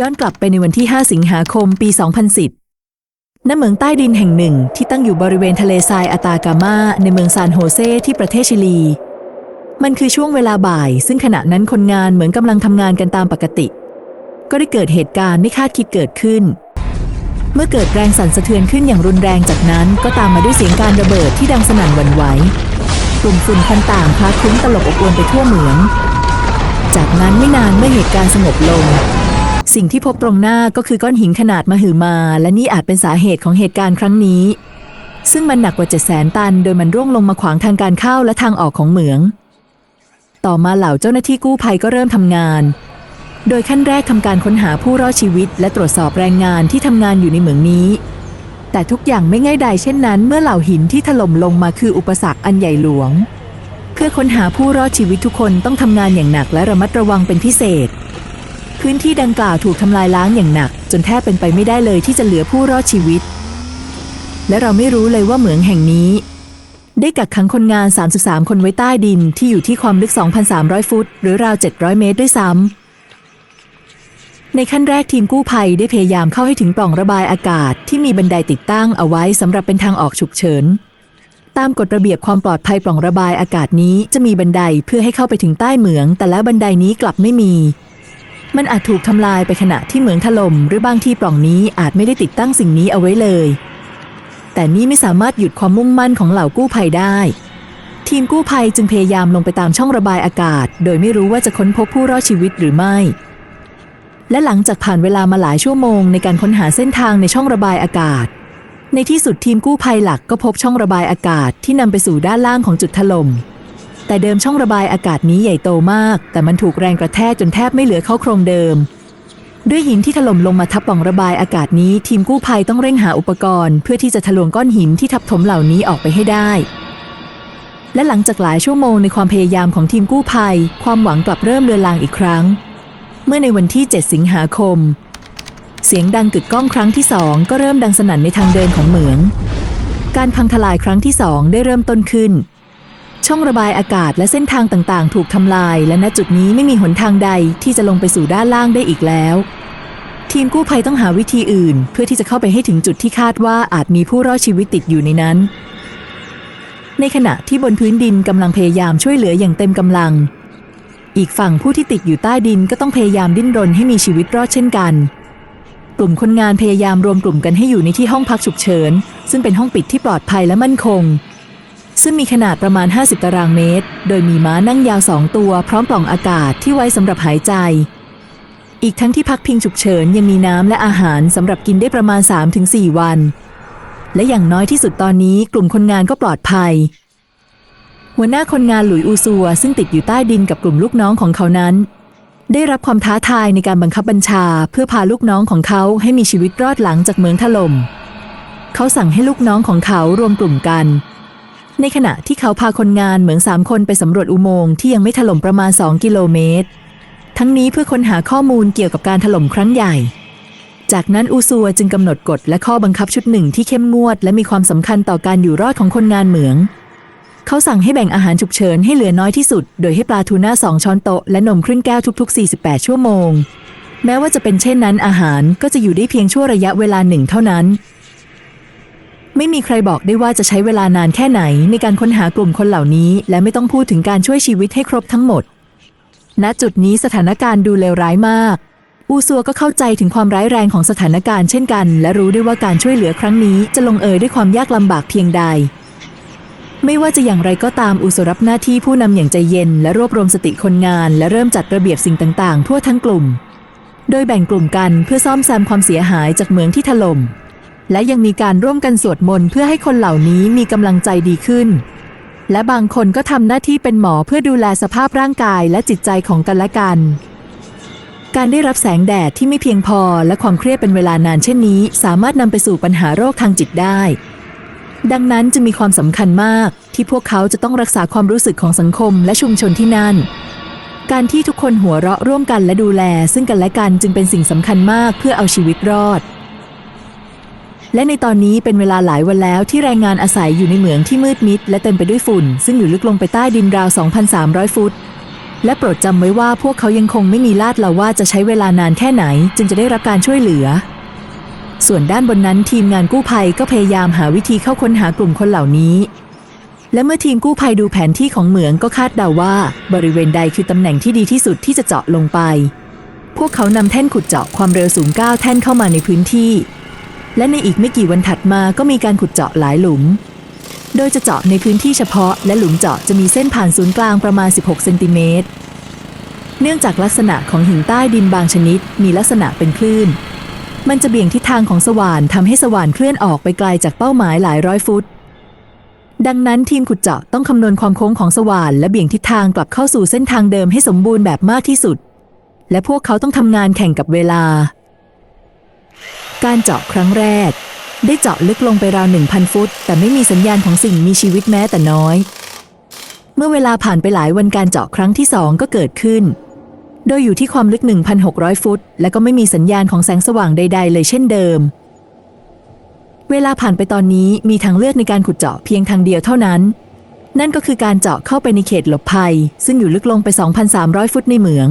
ย้อนกลับไปในวันที่ 5 สิงหาคมปี 2010 ณ เมืองใต้ดินแห่งหนึ่งที่ตั้งอยู่บริเวณทะเลทรายอาตากามาในเมืองซานโฮเซที่ประเทศชิลี มันคือช่วงเวลาบ่าย ซึ่งขณะนั้นคนงานเหมือนกำลังทำงานกันตามปกติ ก็ได้เกิดเหตุการณ์ไม่คาดคิดเกิดขึ้น เมื่อเกิดแรงสั่นสะเทือนขึ้นอย่างรุนแรงจากนั้น ก็ตามมาด้วยเสียงการระเบิดที่ดังสนั่นหวั่นไหวกลุ่มฝุ่นควันต่างคล้าคุ้งตลบอบอวนไปทั่วเหมือง จากนั้นไม่นานเมื่อเหตุการณ์สงบลง สิ่งที่พบตรงหน้าก็คือก้อนหินขนาดมหึมา และนี่อาจเป็นสาเหตุของเหตุการณ์ครั้งนี้ ซึ่งมันหนักกว่า7 0 0 0 0 0ตัน โดยมันร่วงลงมาขวางทางการเข้าและทางออกของเหมือง ต่อมาเหล่าเจ้าหน้าที่กู้ภัยก็เริ่มทำงาน โดยขั้นแรกทำการค้นหาผู้รอดชีวิต และตรวจสอบแรงงานที่ทำงานอยู่ในเหมืองนี้ แต่ทุกอย่างไม่ง่ายดายเช่นนั้น เมื่อเหล่าหินที่ถล่มลงมาคืออุปสรรคอันใหญ่หลวง เพื่อค้นหาผู้รอดชีวิตทุกคนต้องทำงานอย่างหนักและระมัดระวังเป็นพิเศษ พื้นที่ดังกล่าวถูกทำลายล้างอย่างหนัก จนแทบเป็นไปไม่ได้เลยที่จะเหลือผู้รอดชีวิต และเราไม่รู้เลยว่าเหมืองแห่งนี้ ได้กักขังคนงาน 33 คนไว้ใต้ดินที่อยู่ที่ความลึก 2,300 ฟุต หรือราว 700 เมตรด้วยซ้ำในขั้นแรกทีมกู้ภัยได้พยายามเข้าให้ถึงปล่องระบายอากาศที่มีบันไดติดตั้งเอาไว้สำหรับเป็นทางออกฉุกเฉินตามกฎระเบียบความปลอดภัยปล่องระบายอากาศนี้จะมีบันไดเพื่อให้เข้าไปถึงใต้เหมือง แต่แล้วบันไดนี้กลับไม่มี มันอาจถูกทำลายไปขณะที่เหมืองถล่มหรือบางที่ปล่องนี้อาจไม่ได้ติดตั้งสิ่งนี้เอาไว้เลย แต่นี่ไม่สามารถหยุดความมุ่งมั่นของเหล่ากู้ภัยได้ ทีมกู้ภัยจึงพยายามลงไปตามช่องระบายอากาศ โดยไม่รู้ว่าจะค้นพบผู้รอดชีวิตหรือไม่ และหลังจากผ่านเวลามาหลายชั่วโมงในการค้นหาเส้นทางในช่องระบายอากาศ ในที่สุดทีมกู้ภัยหลักก็พบช่องระบายอากาศที่นำไปสู่ด้านล่างของจุดถล่ม แต่เดิมช่องระบายอากาศนี้ใหญ่โตมาก แต่มันถูกแรงกระแทกจนแทบไม่เหลือเข้าโครงเดิม ด้วยหินที่ถล่มลงมาทับป่องระบายอากาศนี้ทีมกู้ภัยต้องเร่งหาอุปกรณ์ เพื่อที่จะทะลวงก้อนหินที่ทับถมเหล่านี้ออกไปให้ได้ และหลังจากหลายชั่วโมงในความพยายามของทีมกู้ภัย ความหวังกลับเริ่มเลือนลางอีกครั้ง เมื่อในวันที่ 7 สิงหาคม เสียงดังกึกก้องครั้งที่สองก็เริ่มดังสนั่นในทางเดินของเหมือง การพังทลายครั้งที่สองได้เริ่มต้นขึ้น ช่องระบายอากาศและเส้นทางต่างๆ ถูกทำลาย และณจุดนี้ไม่มีหนทางใดที่จะลงไปสู่ด้านล่างได้อีกแล้ว ทีมกู้ภัยต้องหาวิธีอื่น เพื่อที่จะเข้าไปให้ถึงจุดที่คาดว่าอาจมีผู้รอดชีวิตติดอยู่ในนั้น ในขณะที่บนพื้นดินกำลังพยายามช่วยเหลืออย่างเต็มกำลัง อีกฝั่งผู้ที่ติดอยู่ใต้ดินก็ต้องพยายามดิ้นรนให้มีชีวิตรอดเช่นกัน กลุ่มคนงานพยายามรวมกลุ่มกันให้อยู่ในที่ห้องพักฉุกเฉิน ซึ่งเป็นห้องปิดที่ปลอดภัยและมั่นคง ซึ่งมีขนาดประมาณ 50 ตารางเมตร โดยมีม้านั่งยาวสองตัวพร้อมปล่องอากาศที่ไว้สำหรับหายใจ อีกทั้งที่พักพิงฉุกเฉินยังมีน้ำและอาหารสำหรับกินได้ประมาณ 3-4 วัน และอย่างน้อยที่สุดตอนนี้กลุ่มคนงานก็ปลอดภัย หัวหน้าคนงานหลุยอูซัว ซึ่งติดอยู่ใต้ดินกับกลุ่มลูกน้องของเขานั้น ได้รับความท้าทายในการบังคับบัญชา เพื่อพาลูกน้องของเขาให้มีชีวิตรอดหลังจากเมืองถล่มเขาสั่งให้ลูกน้องของเขารวมกลุ่มกัน ในขณะที่เขาพาคนงานเหมืองสามคนไปสำรวจอุโมงค์ที่ยังไม่ถล่มประมาณ 2 กิโลเมตร ทั้งนี้เพื่อค้นหาข้อมูลเกี่ยวกับการถล่มครั้งใหญ่ จากนั้นอูซัวจึงกำหนดกฎและข้อบังคับชุดหนึ่งที่เข้มงวด และมีความสำคัญต่อการอยู่รอดของคนงานเหมือง เขาสั่งให้แบ่งอาหารฉุกเฉินให้เหลือน้อยที่สุด โดยให้ปลาทูน่าสองช้อนโต๊ะและนมครึ่งแก้วทุก ๆ 48 ชั่วโมง แม้ว่าจะเป็นเช่นนั้นอาหารก็จะอยู่ได้เพียงชั่วระยะเวลาหนึ่งเท่านั้น ไม่มีใครบอกได้ว่าจะใช้เวลานานแค่ไหนในการค้นหากลุ่มคนเหล่านี้ และไม่ต้องพูดถึงการช่วยชีวิตให้ครบทั้งหมด ณ จุดนี้สถานการณ์ดูเลวร้ายมาก อูซัวก็เข้าใจถึงความร้ายแรงของสถานการณ์เช่นกัน และรู้ด้วยว่าการช่วยเหลือครั้งนี้จะลงเอยด้วยความยากลำบากเพียงใด ไม่ว่าจะอย่างไรก็ตามอูซุรับหน้าที่ผู้นำอย่างใจเย็น และรวบรวมสติคนงาน และเริ่มจัดระเบียบสิ่งต่าง ๆ ทั่วทั้งกลุ่ม โดยแบ่งกลุ่มกันเพื่อซ่อมแซมความเสียหายจากเมืองที่ถล่ม และยังมีการร่วมกันสวดมนต์เพื่อให้คนเหล่านี้มีกำลังใจดีขึ้น และบางคนก็ทำหน้าที่เป็นหมอเพื่อดูแลสภาพร่างกายและจิตใจของกันและกัน การได้รับแสงแดดที่ไม่เพียงพอและความเครียดเป็นเวลานานเช่นนี้ สามารถนำไปสู่ปัญหาโรคทางจิตได้ ดังนั้นจึงมีความสำคัญมากที่พวกเขาจะต้องรักษาความรู้สึกของสังคมและชุมชนที่นั่นการที่ทุกคนหัวเราะร่วมกันและดูแล ซึ่งกันและกันจึงเป็นสิ่งสำคัญมากเพื่อเอาชีวิตรอด และในตอนนี้เป็นเวลาหลายวันแล้วที่แรงงานอาศัยอยู่ในเหมืองที่มืดมิด และเต็มไปด้วยฝุ่น ซึ่งอยู่ลึกลงไปใต้ดินราว 2,300 ฟุต และโปรดจำไว้ว่าพวกเขายังคงไม่มีลาดเราว่าจะใช้เวลานานแค่ไหน จึงจะได้รับการช่วยเหลือ ส่วนด้านบนนั้นทีมงานกู้ภัยก็พยายามหาวิธีเข้าค้นหากลุ่มคนเหล่านี้ และเมื่อทีมกู้ภัยดูแผนที่ของเหมืองก็คาดเดาว่า บริเวณใดคือตำแหน่งที่ดีที่สุดที่จะเจาะลงไป พวกเขานำแท่นขุดเจาะความเร็วสูง 9 แท่นเข้ามาในพื้นที่ และในอีกไม่กี่วันถัดมาก็มีการขุดเจาะหลายหลุม โดยจะเจาะในพื้นที่เฉพาะ และหลุมเจาะจะมีเส้นผ่านศูนย์กลางประมาณ 16 เซนติเมตร เนื่องจากลักษณะของหินใต้ดินบางชนิด มีลักษณะเป็นคลื่น มันจะเบี่ยงทิศทางของสว่านทำให้สว่านเคลื่อนออกไปไกลจากเป้าหมายหลายร้อยฟุต ดังนั้นทีมขุดเจาะต้องคำนวณความโค้งของสว่านและเบี่ยงทิศทางกลับเข้าสู่เส้นทางเดิมให้สมบูรณ์แบบมากที่สุด และพวกเขาต้องทำงานแข่งกับเวลา การเจาะครั้งแรก ได้เจาะลึกลงไปราว 1,000 ฟุต แต่ไม่มีสัญญาณของสิ่งมีชีวิตแม้แต่น้อย เมื่อเวลาผ่านไปหลายวันการเจาะครั้งที่สองก็เกิดขึ้น โดยอยู่ที่ความลึก 1,600 ฟุต และก็ไม่มีสัญญาณของแสงสว่างใด ๆ เลยเช่นเดิม เวลาผ่านไปตอนนี้มีทางเลือกในการขุดเจาะเพียงทางเดียวเท่านั้น นั่นก็คือการเจาะเข้าไปในเขตหลบภัย ซึ่งอยู่ลึกลงไป 2,300 ฟุตในเหมือง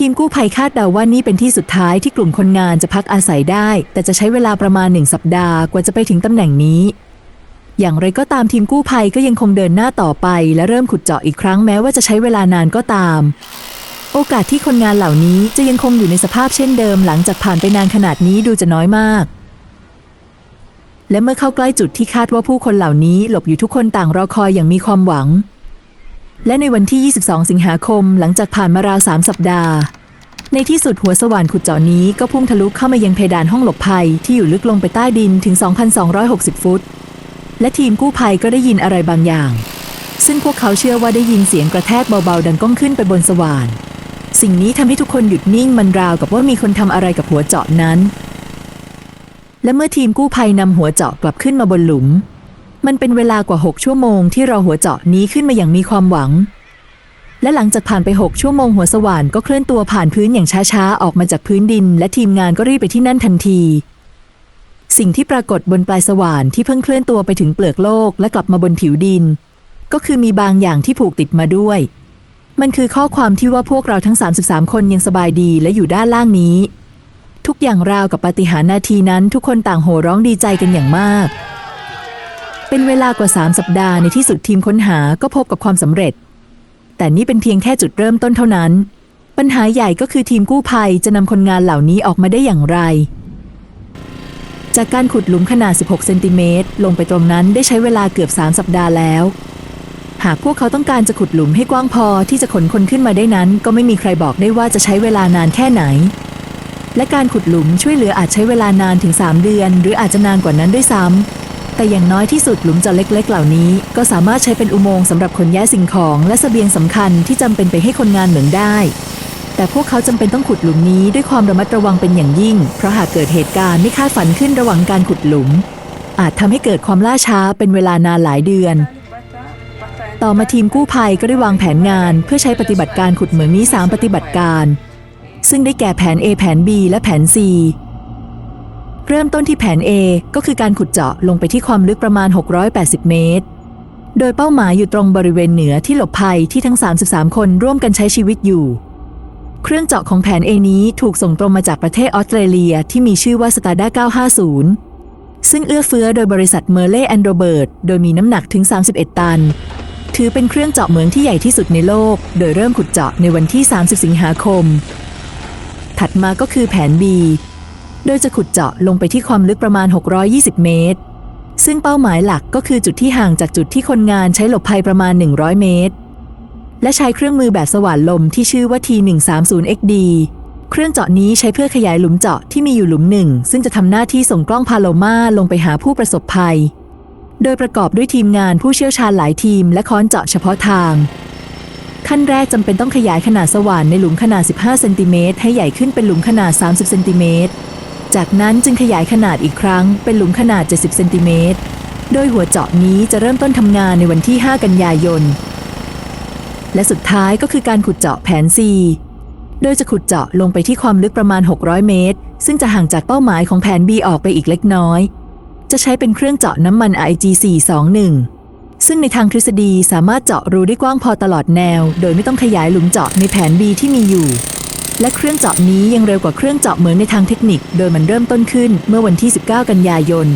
ทีมกู้ภัยคาดเดาว่านี่เป็นที่สุดท้ายที่กลุ่มคนงานจะพักอาศัยได้ แต่จะใช้เวลาประมาณหนึ่งสัปดาห์กว่าจะไปถึงตำแหน่งนี้ อย่างไรก็ตามทีมกู้ภัยก็ยังคงเดินหน้าต่อไป และเริ่มขุดเจาะอีกครั้งแม้ว่าจะใช้เวลานานก็ตาม โอกาสที่คนงานเหล่านี้จะยังคงอยู่ในสภาพเช่นเดิม หลังจากผ่านไปนานขนาดนี้ดูจะน้อยมาก และเมื่อเข้าใกล้จุดที่คาดว่าผู้คนเหล่านี้หลบอยู่ทุกคนต่างรอคอยอย่างมีความหวัง และในวันที่ 22 สิงหาคมหลังจากผ่านมาราวสามสัปดาห์ ในที่สุดหัวสว่านขุดเจาะนี้ก็พุ่งทะลุเข้ามายังเพดานห้องหลบภัยที่อยู่ลึกลงไปใต้ดินถึง 2,260 ฟุต และทีมกู้ภัยก็ได้ยินอะไรบางอย่าง ซึ่งพวกเขาเชื่อว่าได้ยินเสียงกระแทกเบาๆ ดังก้องขึ้นไปบนสว่าน สิ่งนี้ทำให้ทุกคนหยุดนิ่งมันราวกับว่ามีคนทำอะไรกับหัวเจาะนั้น และเมื่อทีมกู้ภัยนำหัวเจาะกลับขึ้นมาบนหลุม มันเป็นเวลากว่า 6 ชั่วโมงที่รอหัวเจาะนี้ขึ้นมาอย่างมีความหวัง และหลังจากผ่านไป 6 ชั่วโมงหัวสว่านก็เคลื่อนตัวผ่านพื้นอย่างช้าๆ ออกมาจากพื้นดิน และทีมงานก็รีบไปที่นั่นทันที สิ่งที่ปรากฏบนปลายสว่านที่เพิ่งเคลื่อนตัวไปถึงเปลือกโลกและกลับมาบนผิวดิน ก็คือมีบางอย่างที่ผูกติดมาด้วย มันคือข้อความที่ว่าพวกเราทั้ง 33 คนยังสบายดีและอยู่ด้านล่างนี้ ทุกอย่างราวกับปาฏิหาริย์นาทีนั้น ทุกคนต่างโห่ร้องดีใจกันอย่างมาก เป็นเวลากว่า 3 สัปดาห์ในที่สุดทีมค้นหาก็พบกับความสำเร็จ แต่นี่เป็นเพียงแค่จุดเริ่มต้นเท่านั้น ปัญหาใหญ่ก็คือทีมกู้ภัยจะนำคนงานเหล่านี้ออกมาได้อย่างไร จากการขุดหลุมขนาด 16 เซนติเมตรลงไปตรงนั้นได้ใช้เวลาเกือบ 3 สัปดาห์แล้ว หากพวกเขาต้องการจะขุดหลุมให้กว้างพอที่จะขนคนขึ้นมาได้นั้น ก็ไม่มีใครบอกได้ว่าจะใช้เวลานานแค่ไหน และการขุดหลุมช่วยเหลืออาจใช้เวลานานถึง 3 เดือน หรืออาจจะนานกว่านั้นด้วยซ้ำ แต่อย่างน้อยที่สุดหลุมเจาะเล็ก ๆ เหล่านี้ ก็สามารถใช้เป็นอุโมงค์สำหรับขนย้ายสิ่งของและเสบียงสำคัญที่จำเป็นไปให้คนงานเหมืองได้ แต่พวกเขาจำเป็นต้องขุดหลุมนี้ด้วยความระมัดระวังเป็นอย่างยิ่ง เพราะหากเกิดเหตุการณ์ไม่คาดฝันขึ้นระหว่างการขุดหลุม อาจทำให้เกิดความล่าช้าเป็นเวลานานหลายเดือน ต่อมาทีมกู้ภัยก็ได้วางแผนงาน เพื่อใช้ปฏิบัติการขุดเหมืองนี้ 3 ปฏิบัติการ ซึ่งได้แก่แผน A แผน B และแผน C เริ่มต้นที่แผน A ก็คือการขุดเจาะลงไปที่ความลึกประมาณ 680 เมตร โดยเป้าหมายอยู่ตรงบริเวณเหนือที่หลบภัยที่ทั้ง 33 คนร่วมกันใช้ชีวิตอยู่ เครื่องเจาะของแผน A นี้ถูกส่งตรงมาจากประเทศออสเตรเลียที่มีชื่อว่า Stada 950 ซึ่งเอื้อเฟื้อโดยบริษัทเมอร์เล่แอนโดเบิร์ตโดยมีน้ำหนักถึง 31 ตัน ถือเป็นเครื่องเจาะเหมืองที่ใหญ่ที่สุดในโลก โดยเริ่มขุดเจาะในวันที่ 30 สิงหาคม ถัดมาก็คือแผน B โดยจะขุดเจาะลงไปที่ความลึกประมาณ 620 เมตร ซึ่งเป้าหมายหลักก็คือจุดที่ห่างจากจุดที่คนงานใช้หลบภัยประมาณ 100 เมตร และใช้เครื่องมือแบบสว่านลมที่ชื่อว่า T130XD เครื่องเจาะนี้ใช้เพื่อขยายหลุมเจาะที่มีอยู่หลุมหนึ่ง ซึ่งจะทำหน้าที่ส่งกล้องพาโลมาลงไปหาผู้ประสบภัย โดยประกอบด้วยทีมงานผู้เชี่ยวชาญหลายทีม และค้อนเจาะเฉพาะทาง ขั้นแรกจำเป็นต้องขยายขนาดสว่านในหลุมขนาด 15 เซนติเมตรให้ใหญ่ขึ้นเป็นหลุมขนาด 30 เซนติเมตร จากนั้นจึงขยายขนาดอีกครั้งเป็นหลุมขนาด 70 เซนติเมตร โดยหัวเจาะนี้จะเริ่มต้นทำงานในวันที่ 5 กันยายน และสุดท้ายก็คือการขุดเจาะแผน C โดยจะขุดเจาะลงไปที่ความลึกประมาณ 600 เมตร ซึ่งจะห่างจากเป้าหมายของแผน B ออกไปอีกเล็กน้อย จะใช้เป็นเครื่องเจาะน้ำมัน IG421 ซึ่งในทางทฤษฎีสามารถเจาะรูได้กว้างพอตลอดแนว โดยไม่ต้องขยายหลุมเจาะในแผน B ที่มีอยู่ และเครื่องเจาะนี้ยังเร็วกว่าเครื่องเจาะเหมืองในทางเทคนิค โดยมันเริ่มต้นขึ้นเมื่อวันที่ 19 กันยายน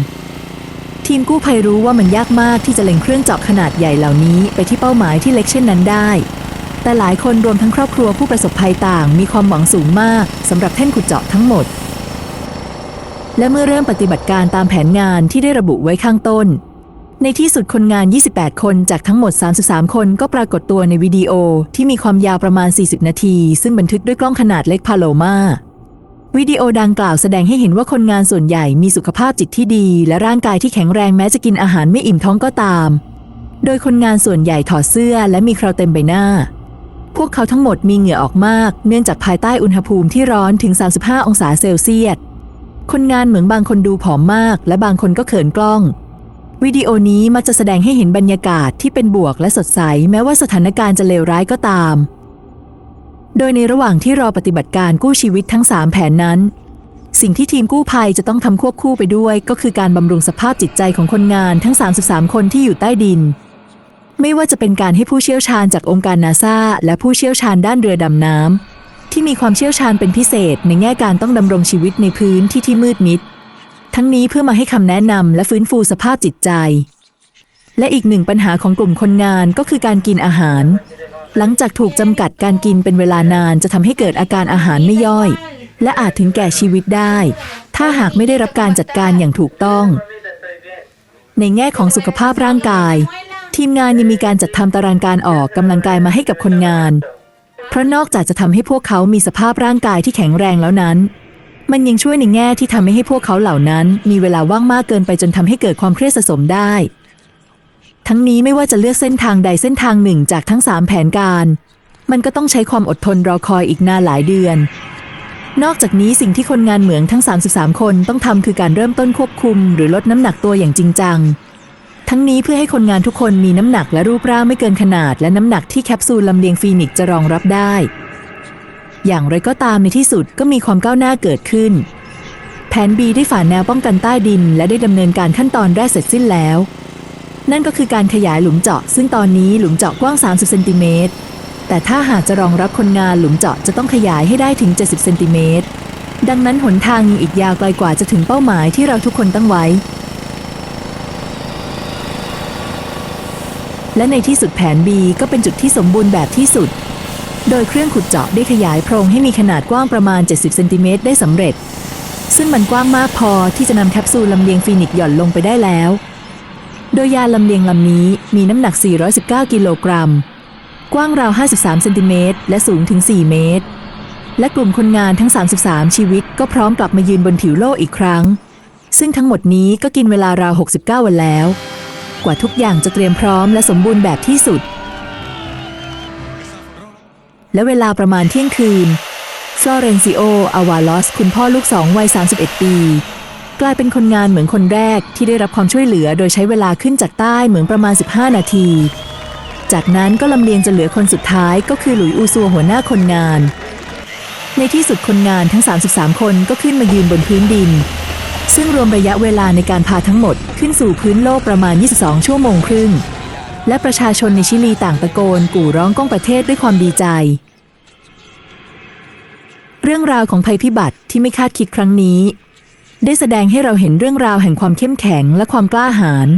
ทีมกู้ภัยรู้ว่ามันยากมากที่จะเล็งเครื่องเจาะขนาดใหญ่เหล่านี้ไปที่เป้าหมายที่เล็กเช่นนั้นได้ แต่หลายคนรวมทั้งครอบครัวผู้ประสบภัยต่าง มีความหวังสูงมากสำหรับแท่นขุดเจาะทั้งหมด และเมื่อเริ่มปฏิบัติการตามแผนงานที่ได้ระบุไว้ข้างต้น ในที่สุดคนงาน 28 คนจากทั้งหมด 33 คนก็ปรากฏตัวในวิดีโอที่มีความยาวประมาณ 40 นาที ซึ่งบันทึกด้วยกล้องขนาดเล็กพาโลมาวิดีโอดังกล่าวแสดงให้เห็นว่าคนงานส่วนใหญ่มีสุขภาพจิตที่ดี และร่างกายที่แข็งแรงแม้จะกินอาหารไม่อิ่มท้องก็ตาม โดยคนงานส่วนใหญ่ถอดเสื้อและมีคราเต็มใบหน้า พวกเขาทั้งหมดมีเหงื่อออกมาก เนื่องจากภายใต้อุณหภูมิที่ร้อนถึง 35 องศาเซลเซียส คนงานเหมือนบางคนดูผอมมาก และบางคนก็เขินกล้อง วิดีโอนี้มักจะแสดงให้เห็นบรรยากาศที่เป็นบวกและสดใส แม้ว่าสถานการณ์จะเลวร้ายก็ตาม โดยในระหว่างที่รอปฏิบัติการกู้ชีวิตทั้ง 3 แผนนั้น สิ่งที่ทีมกู้ภัยจะต้องทำควบคู่ไปด้วย ก็คือการบำรุงสภาพจิตใจของคนงานทั้ง 33 คนที่อยู่ใต้ดิน ไม่ว่าจะเป็นการให้ผู้เชี่ยวชาญจากองค์การนาซาและผู้เชี่ยวชาญด้านเรือดำน้ำที่มีความเชี่ยวชาญเป็นพิเศษในแง่การต้องดำรงชีวิตในพื้นที่ที่มืดมิด ทั้งนี้เพื่อมาให้คำแนะนำและฟื้นฟูสภาพจิตใจ และอีกหนึ่งปัญหาของกลุ่มคนงานก็คือการกินอาหาร หลังจากถูกจำกัดการกินเป็นเวลานานจะทำให้เกิดอาการอาหารไม่ย่อย และอาจถึงแก่ชีวิตได้ ถ้าหากไม่ได้รับการจัดการอย่างถูกต้อง ในแง่ของสุขภาพร่างกาย ทีมงานยังมีการจัดทำตารางการออกกำลังกายมาให้กับคนงาน เพราะนอกจากจะทำให้พวกเขามีสภาพร่างกายที่แข็งแรงแล้วนั้น มันยังช่วยในแง่ที่ทำให้ให้พวกเขาเหล่านั้น มีเวลาว่างมากเกินไปจนทำให้เกิดความเครียดสะสมได้ ทั้งนี้ไม่ว่าจะเลือกเส้นทางใดเส้นทางหนึ่งจากทั้ง 3 แผนการ มันก็ต้องใช้ความอดทนรอคอยอีกนานหลายเดือน นอกจากนี้สิ่งที่คนงานเหมืองทั้ง 33 คนต้องทำคือการเริ่มต้นควบคุม หรือลดน้ำหนักตัวอย่างจริงจังทั้งนี้เพื่อให้คนงานทุกคนมีน้ำหนักและรูปร่างไม่เกินขนาด และน้ำหนักที่แคปซูลลำเลียงฟีนิกซ์จะรองรับได้ อย่างไรก็ตามในที่สุดก็มีความก้าวหน้าเกิดขึ้น แผน B ได้ฝ่าแนวป้องกันใต้ดิน และได้ดำเนินการขั้นตอนแรกเสร็จสิ้นแล้ว นั่นก็คือการขยายหลุมเจาะ ซึ่งตอนนี้หลุมเจาะกว้าง 30เซนติเมตรแต่ถ้าหากจะรองรับคนงานหลุมเจาะจะต้องขยายให้ได้ถึง 70เซนติเมตรดังนั้นหนทางยังอีกยาวไกลกว่าจะถึงเป้าหมายที่เราทุกคนตั้งไว้ และในที่สุดแผน B ก็เป็นจุดที่สมบูรณ์แบบที่สุด โดยเครื่องขุดเจาะได้ขยายโพรงให้มีขนาดกว้างประมาณ 70 เซนติเมตรได้สำเร็จ ซึ่งมันกว้างมากพอที่จะนำแคปซูลลำเลียงฟีนิกซ์หย่อนลงไปได้แล้ว โดยยานลำเลียงลำนี้มีน้ำหนัก 419 กิโลกรัม กว้างราว 53 เซนติเมตรและสูงถึง 4 เมตร และกลุ่มคนงานทั้ง 33 ชีวิตก็พร้อมกลับมายืนบนผิวโลกอีกครั้ง ซึ่งทั้งหมดนี้ก็กินเวลาราว 69 วันแล้ว กว่าทุกอย่างจะเตรียมพร้อมและสมบูรณ์แบบที่สุด และเวลาประมาณเที่ยงคืนฟลอเรนซิโอ อาวาลอส คุณพ่อลูกสองวัย 31 ปี กลายเป็นคนงานเหมืองคนแรกที่ได้รับความช่วยเหลือโดยใช้เวลาขึ้นจากใต้เหมืองประมาณ 15 นาที จากนั้นก็ลำเลียงจนเหลือคนสุดท้ายก็คือหลุยอูซัวหัวหน้าคนงาน ในที่สุดคนงานทั้ง 33 คนก็ขึ้นมายืนบนพื้นดิน ซึ่งรวมระยะเวลาในการพาทั้งหมดขึ้นสู่พื้นโลกประมาณ 22 ชั่วโมงครึ่ง และประชาชนในชิลีต่างตะโกนกู่ร้องก้องประเทศด้วยความดีใจ เรื่องราวของภัยพิบัติที่ไม่คาดคิดครั้งนี้ ได้แสดงให้เราเห็นเรื่องราวแห่งความเข้มแข็งและความกล้าหาญ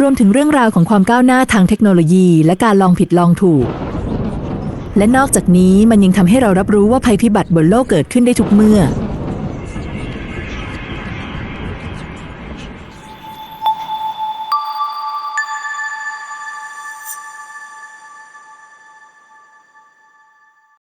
รวมถึงเรื่องราวของความก้าวหน้าทางเทคโนโลยีและการลองผิดลองถูก และนอกจากนี้มันยังทำให้เรารับรู้ว่าภัยพิบัติบนโลกเกิดขึ้นได้ทุกเมื่อ